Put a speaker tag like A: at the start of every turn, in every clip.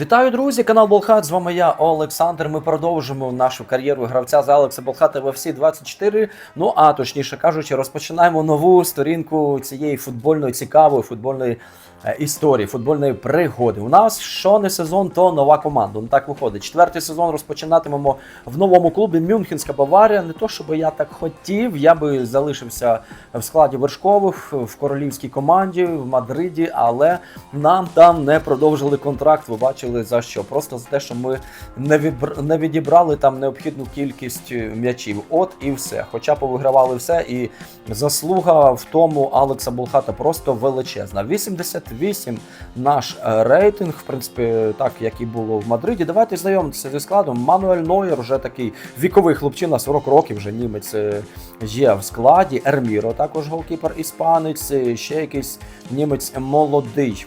A: Вітаю, друзі! Канал Болхат. З вами я, Олександр. Ми продовжимо нашу кар'єру гравця з Алекса Болхата в FC 24. Ну а точніше кажучи, розпочинаємо нову сторінку цієї футбольної цікавої футбольної е, історії, футбольної пригоди. У нас що не сезон, то нова команда. Ну так виходить. Четвертий сезон розпочинатимемо в новому клубі Мюнхенська Баварія. Не то, щоб я так хотів, я би залишився в складі вершкових в королівській команді в Мадриді, але нам там не продовжили контракт. Ви бачили за що? Просто за те, що ми не відбр... не відібрали там необхідну кількість е, м'ячів. От і все. Хоча повигравали все, і заслуга в тому Алекса Булхата просто величезна. 88 наш е, рейтинг, в принципі, так як і було в Мадриді. Давайте знайомитися зі складом. Мануель Нойер, вже такий віковий хлопчина, 40 років вже німець е, є в складі. Ерміро, також голкіпер іспанець, ще якийсь німець молодий.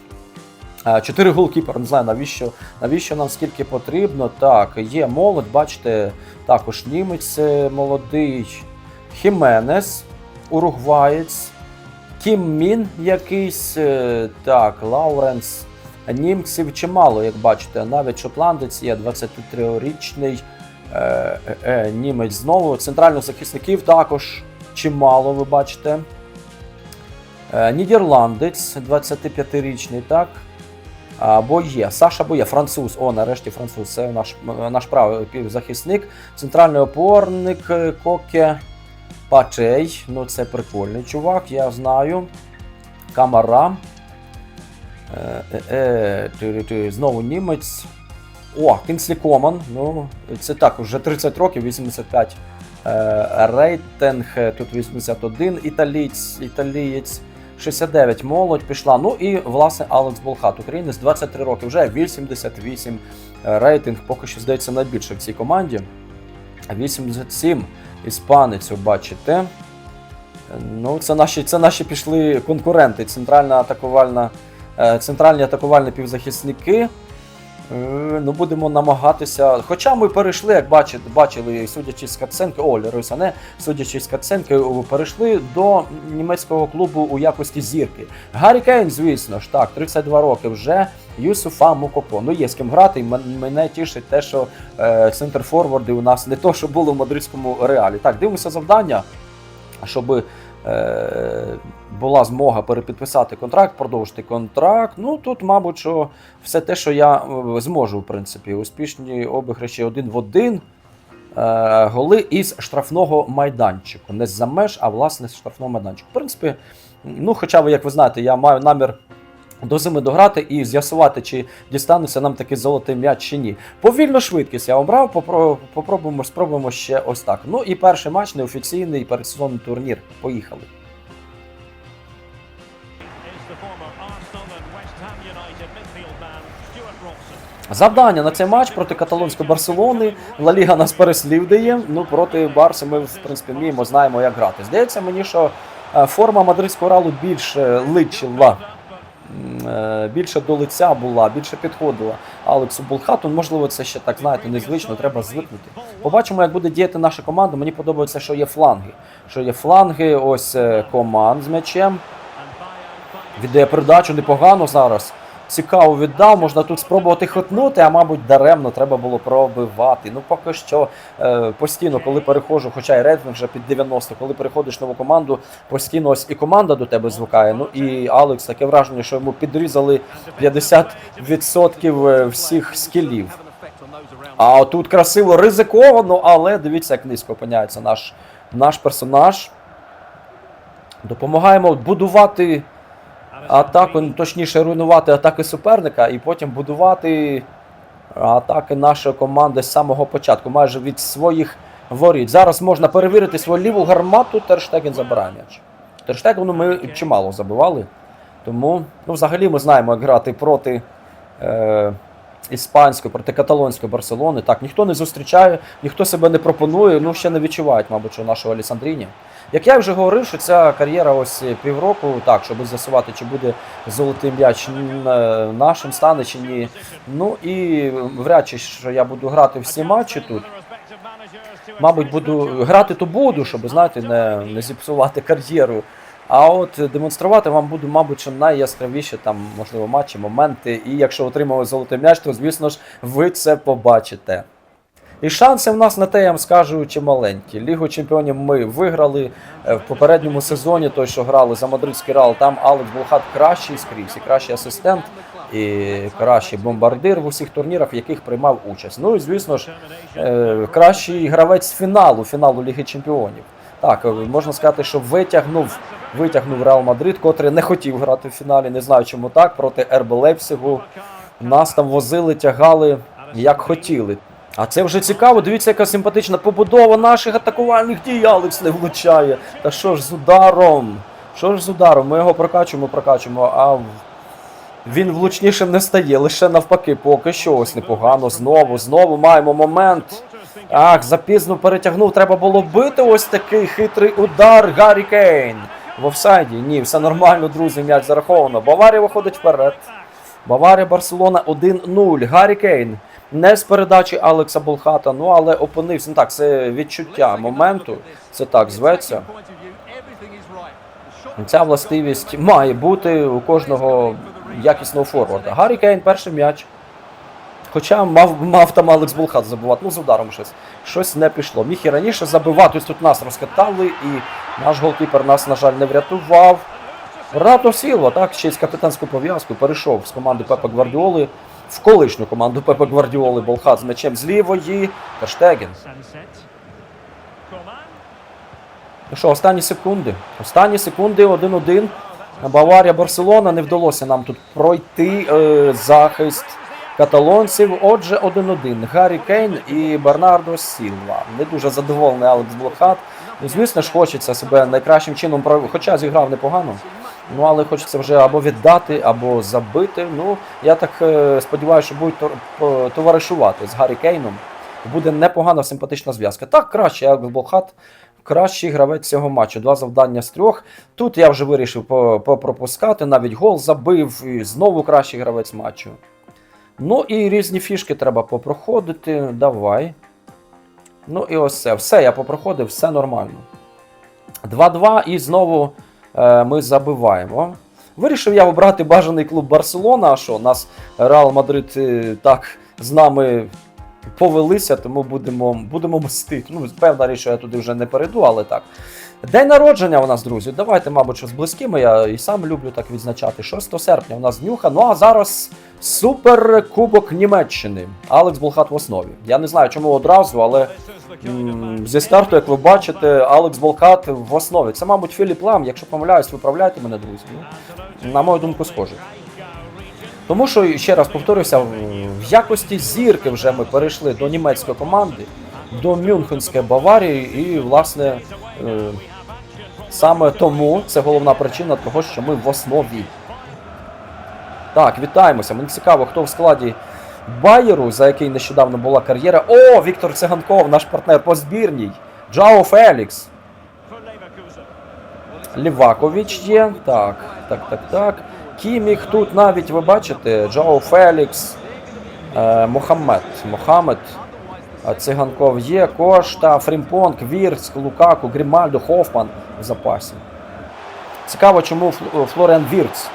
A: Е, Чотири голкіпер, не знаю навіщо, навіщо нам скільки потрібно. Так, є молодь, бачите, також німець е, молодий, Хіменес, уругваєць, Кім Мін якийсь, е, так, Лауренс. Німців чимало, як бачите, навіть шотландець є 23-річний е, е, е, німець знову. Центральних захисників також чимало, ви бачите. Е, Нідерландець 25-річний, так. А, Боє, Саша Боє, француз. О, нарешті француз. Це наш, наш правий півзахисник. Центральний опорник е, Коке Пачей. Ну, це прикольний чувак, я знаю. Камара. Е, е, е, знову німець. О, Кінслі Коман. Ну, це так, вже 30 років, 85 е, рейтинг. е, Тут 81 італієць, італієць. 69 молодь пішла. Ну і власне Алекс Болхат, українець 23 роки, вже 88 е, рейтинг, поки що здається найбільше в цій команді. 87 іспанець, бачите. Ну, це наші, це наші пішли конкуренти. Центральна атакувальна, е, центральні атакувальні півзахисники. Е, Ну, будемо намагатися. Хоча ми перейшли, як бачите, бачили, судячи з катсценки, о, Лерой Сане, судячи з катсценки, о, перейшли до німецького клубу у якості зірки. Гаррі Кейн, звісно ж, так, 32 роки вже. Юсуфа Мукоко. Ну, є з ким грати, мене тішить те, що е, центр-форварди у нас не то, що було в мадридському реалі. Так, дивимося завдання, щоб е, була змога перепідписати контракт, продовжити контракт. Ну тут, мабуть, що все те, що я е, зможу, в принципі, успішні обіграші один в один. Е, голи із штрафного майданчику. Не з-за меж, а власне з штрафного майданчику. В принципі, ну, хоча ви, як ви знаєте, я маю намір. До зими дограти і з'ясувати, чи дістанеться нам такий золотий м'яч чи ні. Повільно швидкість я обрав, попробуємо, спробуємо ще ось так. Ну і перший матч неофіційний передсезонний турнір. Поїхали. Завдання на цей матч проти каталонської Барселони. Ла Ліга нас переслідує. Ну проти Барси ми в принципі вміємо, знаємо, як грати. Здається мені, що е, форма мадридського ралу більше личила. е, Більше до лиця була, більше підходила Алексу Булхату. Можливо, це ще так знаєте, незвично, треба звикнути. Побачимо, як буде діяти наша команда. Мені подобається, що є фланги. Що є фланги, ось е, команд з м'ячем. Віддає передачу непогано зараз. Цікаво віддав, можна тут спробувати хотнути, а мабуть, даремно треба було пробивати. Ну поки що е, постійно, коли переходжу, хоча і рейтинг вже під 90, коли переходиш нову команду, постійно ось і команда до тебе звукає. Ну і Алекс таке враження, що йому підрізали 50% всіх скілів. А тут красиво ризиковано, але дивіться, як низько опиняється наш, наш персонаж. Допомагаємо будувати атаку, ну, точніше руйнувати атаки суперника і потім будувати атаки нашої команди з самого початку, майже від своїх воріт. Зараз можна перевірити свою ліву гармату, Терштеген забирає м'яч. Терштегену ми чимало забивали. Тому, ну, взагалі, ми знаємо, як грати проти е, іспанської, проти каталонської Барселони. Так, ніхто не зустрічає, ніхто себе не пропонує, ну ще не відчувають, мабуть, що нашого Олександріні. Як я вже говорив, що ця кар'єра ось півроку, так, щоб з'ясувати, чи буде золотий м'яч нашим стане чи ні. Ну і вряд чи що я буду грати всі матчі тут. Мабуть, буду грати то буду, щоб знаєте, не, не зіпсувати кар'єру А от демонструвати вам буду, мабуть, найяскравіші там, можливо, матчі, моменти. І якщо отримали золотий м'яч, то звісно ж ви це побачите. І шанси в нас на те, я вам скажу, чималенькі. Лігу чемпіонів ми виграли е, в попередньому сезоні, той, що грали за мадридський Реал, там Алекс Булхат кращий скрізь, і кращий асистент, і кращий бомбардир в усіх турнірах, в яких приймав участь. Ну і звісно ж, е, кращий гравець фіналу, фіналу Ліги Чемпіонів. Так, е, можна сказати, що витягнув, витягнув Реал Мадрид, котрий не хотів грати в фіналі. Не знаю, чому так, проти РБ Лейпцигу. Нас там возили, тягали як хотіли. А це вже цікаво. Дивіться, яка симпатична побудова наших атакувальних дій. Алекс не влучає. Та що ж з ударом? Що ж з ударом? Ми його прокачуємо, прокачуємо, а він влучнішим не стає. Лише навпаки, поки що ось непогано. Знову, знову маємо момент. Ах, запізно перетягнув. Треба було бити ось такий хитрий удар. Гаррі Кейн. В офсайді. Ні, все нормально, друзі. М'яч зараховано. Баварія виходить вперед. Баварія Барселона 1-0. Гаррі Кейн. Не з передачі Алекса Болхата, ну але опинився. Ну так, це відчуття моменту. Це так зветься. Ця властивість має бути у кожного якісного форварда. Гаррі Кейн перший м'яч. Хоча мав, мав там Алекс Булхат забивати, ну з ударом щось. Щось не пішло. Міг і раніше забивати, ось тут нас розкатали, і наш голкіпер нас, на жаль, не врятував. Рато Сілва, так, ще з капітанською пов'язкою перейшов з команди Пепа Гвардіоли в колишню команду Пепа Гвардіоли Болхат з м'ячем з лівої. Терштеген. Ну що, останні секунди. Останні секунди 1-1. Баварія Барселона не вдалося нам тут пройти е, захист каталонців. Отже, 1-1. Гаррі Кейн і Бернардо Сілва. Не дуже задоволений Алекс Блохат. Ну, звісно ж, хочеться себе найкращим чином пров- хоча зіграв непогано. Ну, але хочеться вже або віддати, або забити. Ну, я так е, сподіваюся, що будуть товаришувати з Гаррі Кейном. Буде непогана симпатична зв'язка. Так, краще Алекс Блохат кращий гравець цього матчу. Два завдання з трьох. Тут я вже вирішив по- попропускати, навіть гол забив, і знову кращий гравець матчу. Ну і різні фішки треба попроходити. Давай. Ну і ось це. Все, я попроходив, все нормально. 2-2 і знову е, ми забиваємо. Вирішив я обрати бажаний клуб Барселона. А що, нас Реал Мадрид е, так з нами повелися, тому будемо, будемо мстити. Ну, певна річ, що я туди вже не перейду, але так. День народження у нас, друзі. Давайте, мабуть, що з близькими. Я і сам люблю так відзначати. 6 серпня у нас днюха. Ну а зараз суперкубок Німеччини. Алекс Болхат в основі. Я не знаю, чому одразу, але м, зі старту, як ви бачите, Алекс Болхат в основі. Це, мабуть, Філіп Лам. Якщо помиляюсь, виправляйте мене, друзі. Ну, на мою думку, схоже. Тому що, ще раз повторюся, в якості зірки вже ми перейшли до німецької команди, до Мюнхенської Баварії, і, власне, е, саме тому це головна причина того, що ми в основі. Так, вітаємося. Мені цікаво, хто в складі Байеру, за який нещодавно була кар'єра. О, Віктор Циганков, наш партнер по збірній. Джао Фелікс. Лівакович є. Так, так, так, так. Кіміх тут навіть, ви бачите, Джао Фелікс, е, Мохаммед. Мохаммед. Е, Циганков є, Кошта, Фрімпонг, Вірск, Лукаку, Грімальдо, Хофман в запасі. Цікаво, чому Фл- Флоріан Вірц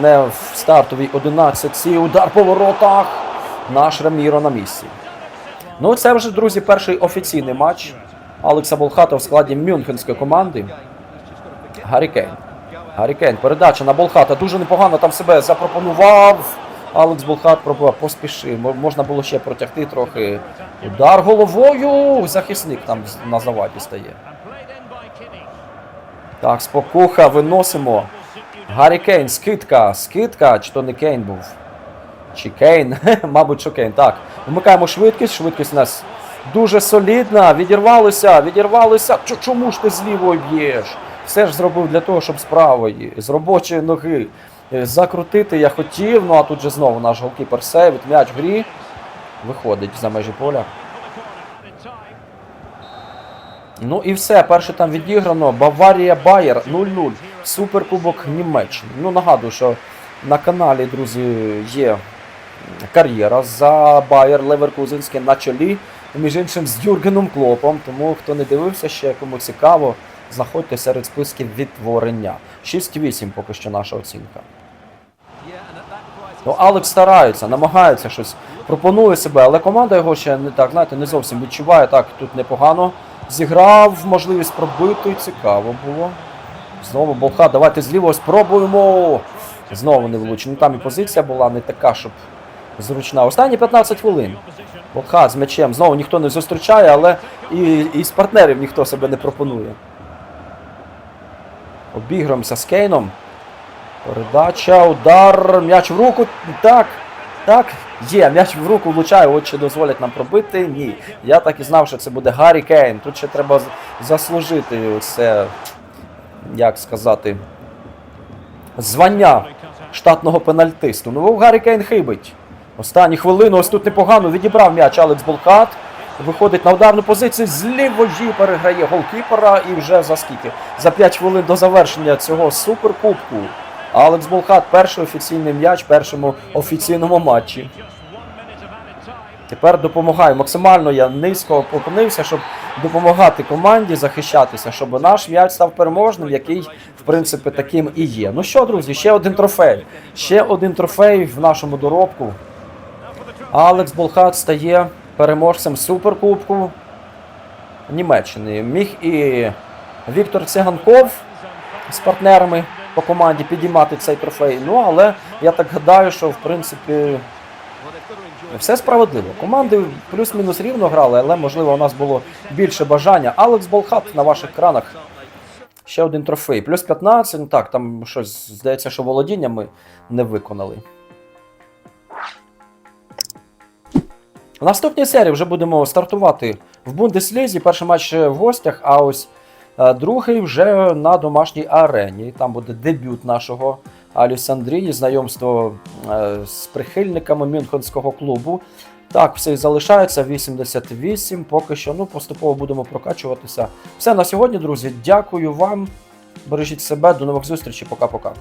A: не в стартовій 11 удар по воротах. Наш Раміро на місці. Ну, це вже, друзі, перший офіційний матч Алекса Болхата в складі мюнхенської команди. Гаррі Кейн. Гаррі Кейн, передача на Болхата. Дуже непогано там себе запропонував. Алекс Болхат пробував, поспішив. Можна було ще протягти трохи. Удар головою. Захисник там на заваді стає. Так, спокуха, виносимо. Гаррі Кейн, скидка, скидка, чи то не Кейн був. Чи Кейн? Мабуть, що Кейн. Так. Вмикаємо швидкість. Швидкість у нас дуже солідна. Відірвалися, відірвалися. Чому ж ти з лівої б'єш? Все ж зробив для того, щоб з правої, з робочої ноги. Е, Закрутити я хотів, ну а тут же знову наш голкіпер сейвить, м'яч в грі. Виходить за межі поля. Ну і все, перше там відіграно. Баварія Байер 0-0. Суперкубок Німеччини. Ну нагадую, що на каналі, друзі, є кар'єра за Байер Леверкузенське на чолі. Між іншим з Юргеном Клопом. Тому хто не дивився ще, кому цікаво, Заходьте серед списків відтворення. 6-8 поки що наша оцінка. Ну, Алекс старається, намагається щось, пропонує себе, але команда його ще не так, знаєте, не зовсім відчуває. Так, тут непогано зіграв, можливість пробити. Цікаво було. Знову Болха, давайте з лівого спробуємо. Знову не влучено. Там і позиція була не така, щоб зручна. Останні 15 хвилин. Болха з м'ячем. Знову ніхто не зустрічає, але і, і з партнерів ніхто себе не пропонує. Обіграємося з Кейном. Передача, удар, м'яч в руку. Так, так, є, м'яч в руку влучає, от чи дозволять нам пробити. Ні. Я так і знав, що це буде Гаррі Кейн. Тут ще треба заслужити це, як сказати, звання штатного пенальтисту. Ну, Гаррі Кейн хибить. Останні хвилини, ось тут непогано відібрав м'яч Алекс Болкат. Виходить на ударну позицію, з лівої переграє голкіпера і вже за скільки? За 5 хвилин до завершення цього суперкубку. Алекс Болхат перший офіційний м'яч першому офіційному матчі. Тепер допомагаю. Максимально я низько опинився, щоб допомагати команді захищатися, щоб наш м'яч став переможним, який, в принципі, таким і є. Ну що, друзі, ще один трофей. Ще один трофей в нашому доробку. Алекс Болхат стає переможцем суперкубку Німеччини. Міг і Віктор Циганков з партнерами по команді підіймати цей трофей. Ну, але я так гадаю, що в принципі все справедливо. Команди плюс-мінус рівно грали, але можливо у нас було більше бажання. Алекс Болхат на ваших екранах. Ще один трофей. Плюс 15, ну так, там щось здається, що володіння ми не виконали. В наступній серії вже будемо стартувати в Бундеслізі. Перший матч в гостях, а ось другий вже на домашній арені. Там буде дебют нашого Алісандрії, знайомство е, з прихильниками Мюнхенського клубу. Так, все і залишається 88. Поки що ну, поступово будемо прокачуватися. Все на сьогодні, друзі. Дякую вам. Бережіть себе, до нових зустрічей. Пока-пока.